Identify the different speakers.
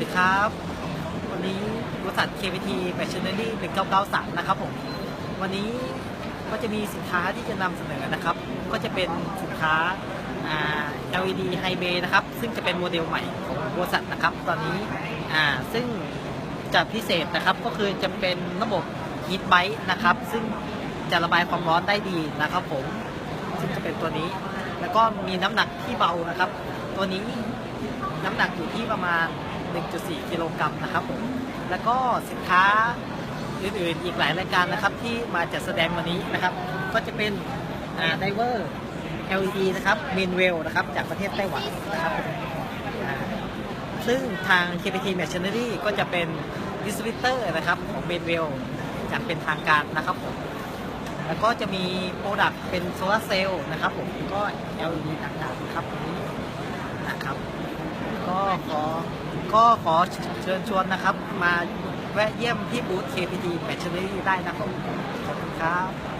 Speaker 1: ดีครับ วันนี้บริษัท KPT Machinery 1993 นะครับผม วันนี้ก็จะมีสินค้าที่จะนำเสนอนะครับ ก็จะเป็นสินค้าา LED High Bay นะครับ ซึ่งจะเป็นโมเดลใหม่ของบริษัทนะครับ ตอนนี้ซึ่งจะพิเศษนะครับ ก็คือจะเป็นระบบ Heat b i t e นะครับ ซึ่งจะระบายความร้อนได้ดีนะครับผม ซึ่งจะเป็นตัวนี้ แล้วก็มีน้ำหนักที่เบานะครับ ตัวนี้น้ำหนักอยู่ที่ประมาณ 1.4 กิโลกรัมนะครับผม แล้วก็สินค้าอื่นๆ อีกหลายรายการนะครับที่มาจัดแสดงวันนี้นะครับ ก็จะเป็นไดเวอร์ LED นะครับเมนเวลนะครับจากประเทศไต้หวันนะครับซึ่งทาง KPT Machinery ก็จะเป็นดิสติบิเตอร์นะครับของเมนเวลจากเป็นทางการนะครับผม แล้วก็จะมีโปรดักต์เป็นโซลาร์เซลล์นะครับผมก็ LED ต่างๆนะครับนี้นะครับ ก็ ก็ขอเชิญชวนนะครับ มาแวะเยี่ยมที่บูธ KPT Machinery ได้นะครับขอบคุณครับ